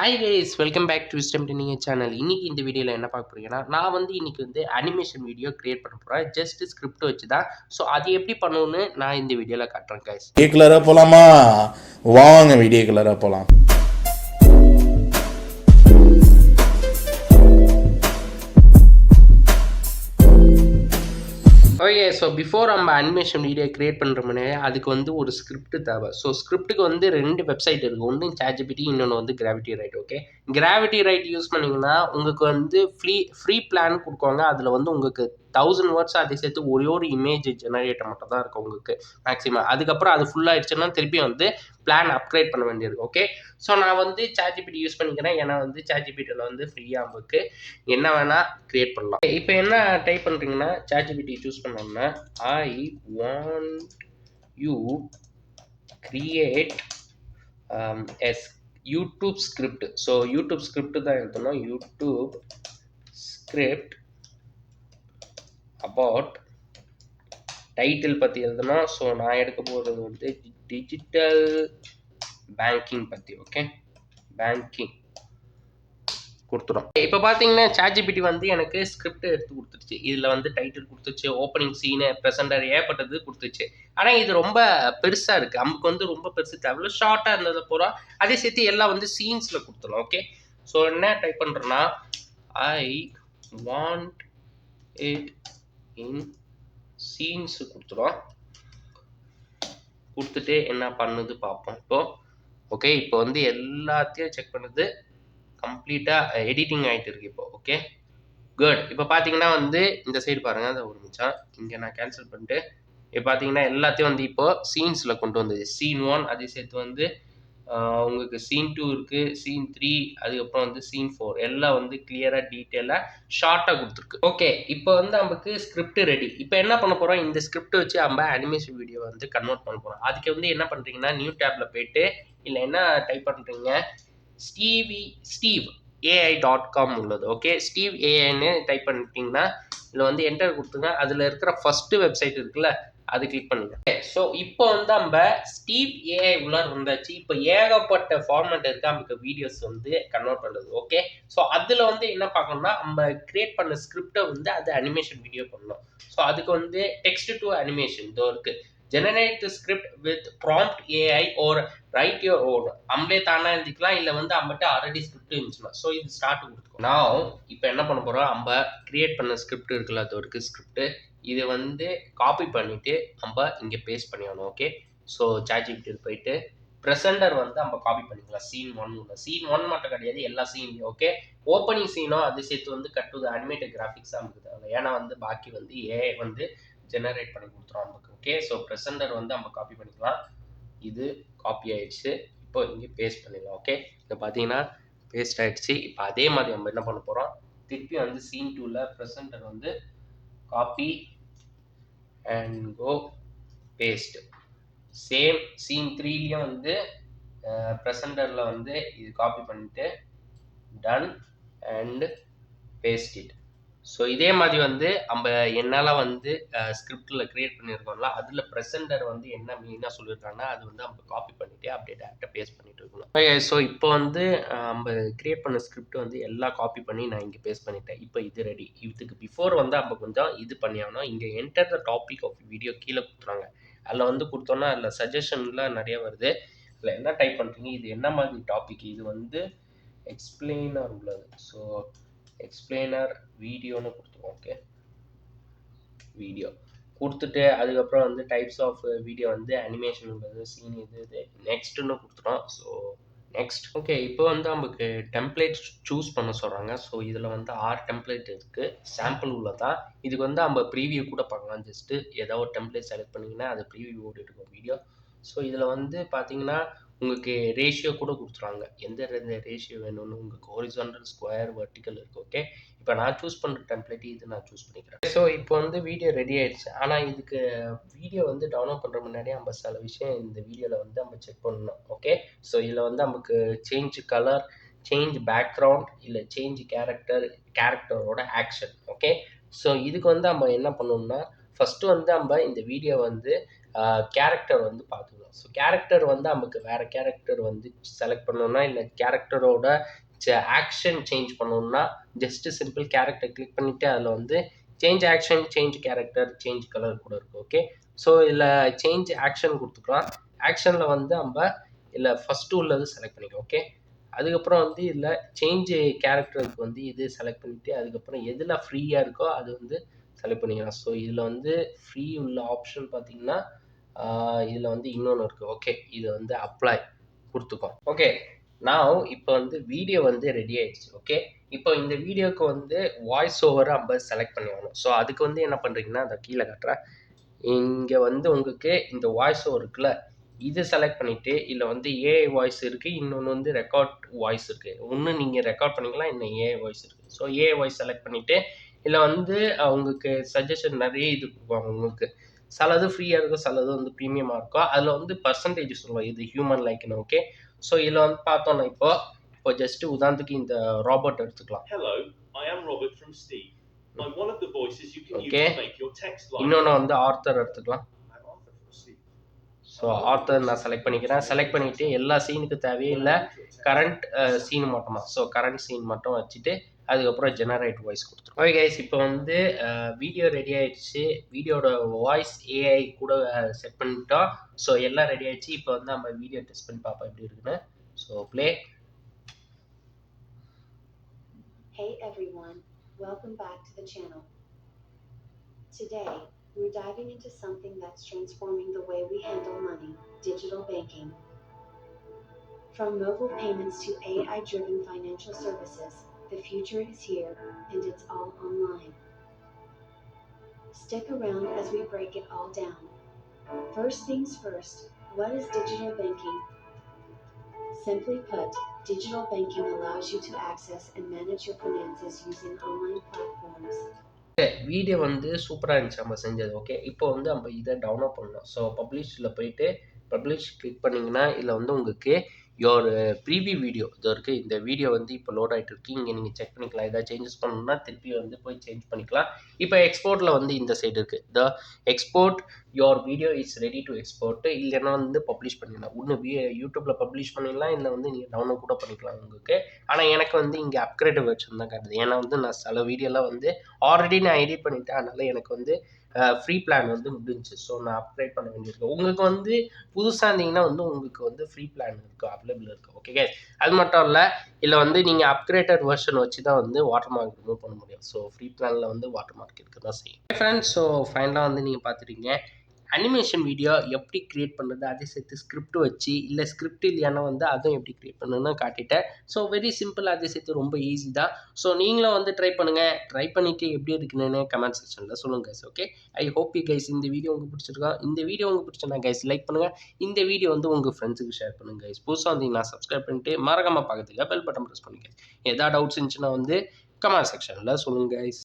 Hi guys welcome back to wisdom டெனிங் channel இன்னைக்கு இந்த வீடியோவில் என்ன பார்க்க போகிறீங்கன்னா நான் வந்து இன்னைக்கு வந்து அனிமேஷன் வீடியோ கிரியேட் பண்ண போகிறேன் ஜஸ்ட் ஸ்கிரிப்ட் வச்சு தான் ஸோ அது எப்படி பண்ணணும்னு நான் இந்த வீடியோவில் காட்டுறேன் கைஸ் வீடியோ கலராக போகலாமா வாங்க வீடியோ கலராக போகலாம் ஸோ பிஃபோர் நம்ம அனிமேஷன் வீடியோ கிரியேட் பண்ணுறோம்னே அதுக்கு வந்து ஒரு ஸ்கிரிப்ட் தேவை. ஸோ ஸ்கிரிப்ட்டுக்கு வந்து ரெண்டு வெப்சைட் இருக்குது ஒன்று சாட்ஜிபிடி இன்னொன்று வந்து Gravity Write okay Gravity Write use பண்ணிங்கன்னா உங்களுக்கு வந்து ஃப்ரீ ஃப்ரீ பிளான் கொடுக்குவாங்க அதில் வந்து உங்களுக்கு தௌசண்ட் வேர்ட்ஸ் அதை சேர்த்து ஒரே ஒரு இமேஜ் ஜெனரேட்டர் மட்டும் தான் இருக்கும் உங்களுக்கு மேக்ஸிமம் அதுக்கப்புறம் அது ஃபுல்லாக ஆயிடுச்சுன்னா திருப்பி வந்து பிளான் அப்கிரேட் பண்ண வேண்டியது ஓகே ஸோ நான் வந்து சாட்ஜிபிடி யூஸ் பண்ணிக்கிறேன். ஏன்னா வந்து சாட்ஜிபிடியில் வந்து ஃப்ரீயாக நமக்கு என்ன வேணால் க்ரியேட் பண்ணலாம். இப்போ என்ன டைப் பண்ணுறீங்கன்னா சாட்ஜிபிடி சூஸ் பண்ணோம்னா I want you create as YouTube script so YouTube script தான் எழுதணும். யூடியூப் ஸ்கிரிப்ட் அபவுட் டைட்டில் பற்றி எழுதணும். ஸோ நான் எடுக்க போகிறது வந்து டிஜிட்டல் பேங்கிங் பற்றி ஓகே பேங்கிங் கொடுத்துடும் இப்போ பார்த்தீங்கன்னா சாட்ஜிபிடி வந்து எனக்கு ஸ்கிரிப்ட் எடுத்து கொடுத்துருச்சு. இதில் வந்து டைட்டில் கொடுத்துச்சு ஓப்பனிங் சீனு ப்ரெசென்டர் ஏற்பட்டது கொடுத்துச்சு. ஆனால் இது ரொம்ப பெருசாக இருக்குது நமக்கு வந்து ரொம்ப பெருசு தேவையில்ல ஷார்ட்டாக இருந்ததை பூரா அதே சேர்த்து எல்லாம் வந்து சீன்ஸில் கொடுத்துடும் ஓகே ஸோ என்ன டைப் பண்ணுறேன்னா I want it in scenes கொடுத்துடும் கொடுத்துட்டு என்ன பண்ணுது பார்ப்போம். இப்போ ஓகே இப்போ வந்து எல்லாத்தையும் செக் பண்ணுது. கம்ப்ளீட்டாக எடிட்டிங் ஆகிட்டு இருக்கு இப்போ ஓகே குட் இப்போ பார்த்தீங்கன்னா வந்து இந்த சைடு பாருங்கள் அதை ஒரு நிமிஷம். இங்கே நான் கேன்சல் பண்ணிட்டு இப்போ பார்த்தீங்கன்னா எல்லாத்தையும் வந்து இப்போ சீன்ஸில் கொண்டு வந்தது. சீன் ஒன் அதே சேர்த்து வந்து உங்களுக்கு சீன் டூ இருக்குது சீன் த்ரீ அதுக்கப்புறம் வந்து சீன் ஃபோர் எல்லாம் வந்து கிளியராக டீட்டெயிலாக ஷார்ட்டாக கொடுத்துருக்கு. ஓகே இப்போ வந்து நமக்கு ஸ்கிரிப்ட் ரெடி இப்போ என்ன பண்ண போகிறோம் இந்த ஸ்கிரிப்ட் வச்சு நம்ம அனிமேஷன் வீடியோ வந்து கன்வெர்ட் பண்ண போகிறோம் அதுக்கு வந்து என்ன பண்ணுறீங்கன்னா நியூ டேப்பில் போயிட்டு இல்லை என்ன டைப் பண்ணுறீங்க Stevie Steve AI dot com உள்ளது. ஓகே ஸ்டீவ் ஏஐன்னு டைப் பண்ணிட்டீங்கன்னா இதில் வந்து என்டர் கொடுத்துங்க. அதில் இருக்கிற ஃபஸ்ட்டு வெப்சைட் இருக்குல்ல அது கிளிக் பண்ணுங்க. ஸோ இப்போ வந்து நம்ம ஸ்டீவ் ஏஐ உள்ளார் வந்தாச்சு. இப்போ ஏகப்பட்ட ஃபார்மேட் இருக்கு. நமக்கு வீடியோஸ் வந்து கன்வெர்ட் பண்ணுறது ஓகே ஸோ அதில் வந்து என்ன பார்க்கணும்னா நம்ம கிரியேட் பண்ண ஸ்கிரிப்டை வந்து அது அனிமேஷன் வீடியோ பண்ணணும். ஸோ அதுக்கு வந்து டெக்ஸ்ட் டு அனிமேஷன் இதோ இருக்குது generate script with prompt AI or write your own நம்மளே தானா எழுதிக்கலாம் இல்லை வந்து அம்மட்ட ஆல்ரெடி ஸ்கிரிப்ட் இருந்துச்சுன்னா. ஸோ இது ஸ்டார்ட் கொடுத்துக்கோ. நான் இப்போ என்ன பண்ண போகிறோம் நம்ம கிரியேட் பண்ண ஸ்கிரிப்ட் இருக்குல்ல அது ஒரு ஸ்கிரிப்ட் இதை வந்து காப்பி பண்ணிவிட்டு நம்ம இங்கே பேஸ்ட் பண்ணிடணும் ஓகே ஸோ சாட்ஜிபிட்டியில் போயிட்டு ப்ரெசண்டர் வந்து நம்ம காப்பி பண்ணிக்கலாம். சீன் ஒன் உள்ள சீன் ஒன் மட்டும் கிடையாது எல்லா சீன்லையும் ஓகே ஓப்பனிங் சீனோ அது சேர்த்து வந்து கட் அனிமேட்டட் கிராஃபிக்ஸாக இருக்குது ஏன்னா வந்து பாக்கி வந்து ஏஐ வந்து ஜெனரேட் பண்ணி கொடுத்துரும் நமக்கு. ஓகே ஸோ ப்ரெசென்டர் வந்து நம்ம காப்பி பண்ணிக்கலாம். இது காப்பி ஆயிடுச்சு. இப்போ இங்கே பேஸ்ட் பண்ணிடலாம். ஓகே இப்போ பார்த்தீங்கன்னா பேஸ்ட் ஆயிடுச்சு. இப்போ அதே மாதிரி நம்ம என்ன பண்ண போகிறோம் திருப்பி வந்து சீன் டூவில் ப்ரெசென்டர் வந்து copy and go paste same scene த்ரீலேயும் வந்து ப்ரெசென்டரில் வந்து இது காப்பி பண்ணிட்டு done and paste it so இதே மாதிரி வந்து நம்ம என்னால் வந்து ஸ்கிரிப்டில் க்ரியேட் பண்ணியிருக்கோம்ல அதில் ப்ரெசென்டர் வந்து என்ன மெயினாக சொல்லியிருக்காங்கன்னா அது வந்து நம்ம காப்பி பண்ணிவிட்டு அப்படியே டேரெக்டாக பேஸ்ட் பண்ணிட்டு இருக்கணும். ஸோ இப்போ வந்து நம்ம க்ரியேட் பண்ண ஸ்கிரிப்ட் வந்து எல்லாம் காப்பி பண்ணி நான் இங்கே பேஸ்ட் பண்ணிட்டேன். இப்போ இது ரெடி இதுக்கு பிஃபோர் வந்து நம்ம கொஞ்சம் இது பண்ணியாகணும் இங்கே enter the topic of video கீழே கொடுத்துறாங்க அதில் வந்து கொடுத்தோன்னா அதில் சஜஷன்லாம் நிறைய வருது. அதில் என்ன டைப் பண்ணுறீங்க இது என்ன மாதிரி டாபிக் இது வந்து எக்ஸ்பிளைனர் உள்ளது. ஸோ எக்ஸ்பிளைனர் வீடியோன்னு கொடுத்துருவோம் ஓகே வீடியோ கொடுத்துட்டு அதுக்கப்புறம் வந்து டைப்ஸ் ஆஃப் வீடியோ வந்து அனிமேஷன் உள்ளது சீன் இது இது நெக்ஸ்ட்டுன்னு கொடுத்துட்டோம். ஸோ நெக்ஸ்ட் ஓகே இப்போ வந்து நமக்கு டெம்ப்ளேட் சூஸ் பண்ண சொல்கிறாங்க ஸோ இதில் வந்து ஆறு டெம்ப்ளேட் இருக்குது சாம்பிள் உள்ளதா இதுக்கு வந்து நம்ம ப்ரீவியூ கூட பார்க்கலாம் ஜஸ்ட்டு ஏதோ ஒரு டெம்ப்ளேட் செலக்ட் பண்ணிங்கன்னா அது ப்ரீவியூ ஓடிட்டு இருக்கும் வீடியோ ஸோ இதில் வந்து பார்த்தீங்கன்னா உங்களுக்கு ரேஷியோ கூட கொடுத்துருவாங்க. எந்த ரேஷியோ வேணும்னு உங்களுக்கு ஹோரிசான்டல் ஸ்கொயர் வர்டிக்கல் இருக்குது ஓகே இப்போ நான் சூஸ் பண்ணுற டெம்ப்ளேட் இது நான் சூஸ் பண்ணிக்கிறேன். ஸோ இப்போ வந்து வீடியோ ரெடி ஆயிடுச்சு. ஆனால் இதுக்கு வீடியோ வந்து டவுன்லோட் பண்ணுற முன்னாடி நம்ம சில விஷயம் இந்த வீடியோவில் வந்து நம்ம செக் பண்ணணும் ஓகே ஸோ இதில் வந்து நமக்கு சேஞ்ச் கலர் சேஞ்ச் பேக்ரவுண்ட் இல்லை சேஞ்ச் கேரக்டர் கேரக்டரோட ஆக்ஷன் ஓகே ஸோ இதுக்கு வந்து நம்ம என்ன பண்ணணும்னா ஃபஸ்ட்டு வந்து நம்ம இந்த வீடியோ வந்து கேரக்டர் வந்து பார்த்துக்கலாம். ஸோ கேரக்டர் வந்து நமக்கு வேறு கேரக்டர் வந்து செலக்ட் பண்ணணும்னா இல்லை கேரக்டரோட ஆக்ஷன் சேஞ்ச் பண்ணணும்னா ஜஸ்ட்டு சிம்பிள் கேரக்டர் கிளிக் பண்ணிவிட்டு அதில் வந்து change action change character change colour கூட இருக்கு ஓகே ஸோ இதில் சேஞ்ச் ஆக்ஷன் கொடுத்துக்கலாம். ஆக்ஷனில் வந்து நம்ம இல்லை ஃபஸ்ட்டு உள்ளது செலக்ட் பண்ணிக்கலாம். ஓகே அதுக்கப்புறம் வந்து இதில் சேஞ்சு கேரக்டருக்கு வந்து இது செலக்ட் பண்ணிவிட்டு அதுக்கப்புறம் எதில் ஃப்ரீயாக இருக்கோ அது வந்து செலக்ட் பண்ணிக்கலாம். ஸோ இதில் வந்து ஃப்ரீ உள்ள ஆப்ஷன் பார்த்தீங்கன்னா இதில் வந்து இன்னொன்று இருக்குது ஓகே இது வந்து அப்ளை கொடுத்துக்கோம். ஓகே நான் இப்போ வந்து வீடியோ வந்து ரெடி ஆயிடுச்சு. ஓகே இப்போ இந்த வீடியோவுக்கு வந்து வாய்ஸ் ஓவரை நம்ம செலக்ட் பண்ணி ஸோ அதுக்கு வந்து என்ன பண்ணுறீங்கன்னா அதை கீழே காட்டுறேன். இங்கே வந்து உங்களுக்கு இந்த வாய்ஸ் ஓவர் இருக்குல்ல இது செலக்ட் பண்ணிவிட்டு இல்லை வந்து ஏஐ வாய்ஸ் இருக்குது இன்னொன்று வந்து ரெக்கார்ட் வாய்ஸ் இருக்குது ஒன்று நீங்கள் ரெக்கார்ட் பண்ணிக்கலாம் இன்னும் ஏஐ வாய்ஸ் இருக்குது ஸோ ஏஐ வாய்ஸ் செலக்ட் பண்ணிவிட்டு இல்லை வந்து உங்களுக்கு சஜஷன் நிறைய இது கொடுப்பாங்க உங்களுக்கு. சிலது ஃப்ரீயாக இருக்கும் சிலது வந்து ப்ரீமியமாக இருக்கும் அதில் வந்து பர்சன்டேஜ் சொல்லுவோம். இது ஹியூமன் லைக்னு ஓகே ஸோ இதில் வந்து பார்த்தோன்னா இப்போ இப்போ ஜஸ்ட்டு உதாரணத்துக்கு இந்த ராபோட் எடுத்துக்கலாம். Live. இன்னொன்று வந்து ஆர்த்தர் எடுத்துக்கலாம். ஸோ ஆர்த்தர் நான் செலக்ட் பண்ணிக்கிறேன். செலக்ட் பண்ணிவிட்டு எல்லா சீனுக்கு தேவையே இல்லை. கரண்ட் சீன் மட்டுமா ஸோ கரண்ட் சீன் மட்டும் வச்சுட்டு அதுக்கப்புறம் ஜெனரேட் வாய்ஸ் கொடுத்துரும் ஓகே கைஸ் இப்போ வந்து வீடியோ ரெடி ஆயிடுச்சு வீடியோட வாய்ஸ் ஏஐ கூட செட் பண்ணிட்டோம் ஸோ எல்லாம் ரெடி ஆயிடுச்சு இப்போ வந்து நம்ம வீடியோ டெஸ்ட் பண்ணி பார்ப்போம் எப்படி இருக்குன்னு so play Hey everyone, welcome back to the channel. Today, we're diving into something that's transforming the way we handle money digital banking. From mobile payments to AI driven financial services, the future is here and it's all online. Stick around as we break it all down. First things first, what is digital banking? Simply put, digital banking allows you to access and manage your finances using online platforms. Video வந்து சூப்பராக இருந்துச்சு நம்ம செஞ்சது okay இப்போ வந்து நம்ம இதை download பண்ணலாம் ஸோ பப்ளிஷில் போயிட்டு பப்ளிஷ் கிளிக் பண்ணிங்கன்னா இதில் வந்து உங்களுக்கு யோர் ப்ரீவியூ வீடியோ இது இருக்குது இந்த வீடியோ வந்து இப்போ லோட் ஆகிட்டு இருக்கு. இங்கே நீங்கள் செக் பண்ணிக்கலாம். ஏதாவது சேஞ்சஸ் பண்ணணும்னா திருப்பி வந்து போய் சேஞ்ச் பண்ணிக்கலாம். இப்போ எக்ஸ்போர்ட்டில் வந்து இந்த சைடு இருக்குது the export your video is ready to export இல்லைன்னா வந்து பப்ளிஷ் பண்ணிடலாம். ஒன்று வீ யூடியூப்பில் பப்ளிஷ் பண்ணிடலாம். இல்லை வந்து நீங்கள் டவுன்லோட் கூட பண்ணிக்கலாம் உங்களுக்கு. ஆனால் எனக்கு வந்து இங்கே அப்கிரேட் வெர்ஷன் தான் காட்டுது. ஏன்னா வந்து நான் சில வீடியோலாம் வந்து ஆல்ரெடி நான் எடிட் பண்ணிட்டேன். அதனால எனக்கு வந்து ஃப்ரீ பிளான் வந்து முடிஞ்சுச்சு. ஸோ நான் அப்கிரேட் பண்ண வேண்டியிருக்கு. உங்களுக்கு வந்து புதுசாக இருந்தீங்கன்னா வந்து உங்களுக்கு வந்து ஃப்ரீ பிளான் இருக்குது அவைலபிள் இருக்குது ஓகே அது மட்டும் இல்லை இல்லை வந்து நீங்கள் அப்கிரேட்டட் வெர்ஷன் வச்சு தான் வந்து வாட்டர் மார்க் ரிமூவ் பண்ண முடியும். ஸோ ஃப்ரீ பிளானில் வந்து வாட்டர் மார்க் இருக்க தான் செய்யும் ஃப்ரெண்ட்ஸ் ஸோ ஃபைனலாக வந்து நீங்கள் பார்த்துட்டீங்க அனிமேஷன் வீடியோ எப்படி க்ரியேட் பண்ணுறது அதே சேர்த்து ஸ்கிரிப்ட் வச்சு இல்லை ஸ்கிரிப்ட் இல்லையானா வந்து அதுவும் எப்படி க்ரியேட் பண்ணுன்னு காட்டிட்டேன். ஸோ வெரி சிம்பிள் அதே சேர்த்து ரொம்ப ஈஸி தான். ஸோ நீங்களும் வந்து ட்ரை பண்ணுங்கள் ட்ரை பண்ணிவிட்டு எப்படி இருக்குன்னு கமெண்ட் செக்ஷனில் சொல்லுங்கள் guys okay I hope you guys இந்த வீடியோ உங்களுக்கு பிடிச்சிருக்கோம். இந்த வீடியோ உங்களுக்கு பிடிச்சிருந்தா கைஸ் லைக் பண்ணுங்கள் இந்த வீடியோ வந்து உங்கள் ஃப்ரெண்ட்ஸுக்கு ஷேர் பண்ணுங்கள் கைஸ் புதுசாக வந்தீங்கன்னா சப்ஸ்கிரைப் பண்ணிட்டு மறக்காமல் பார்க்கறதுக்கு பெல் பட்டன் ப்ரெஸ் பண்ணுங்க ஏதாவது டவுட்ஸ் இருந்துச்சுன்னா வந்து கமெண்ட் செக்ஷனில் சொல்லுங்கள் கைஸ்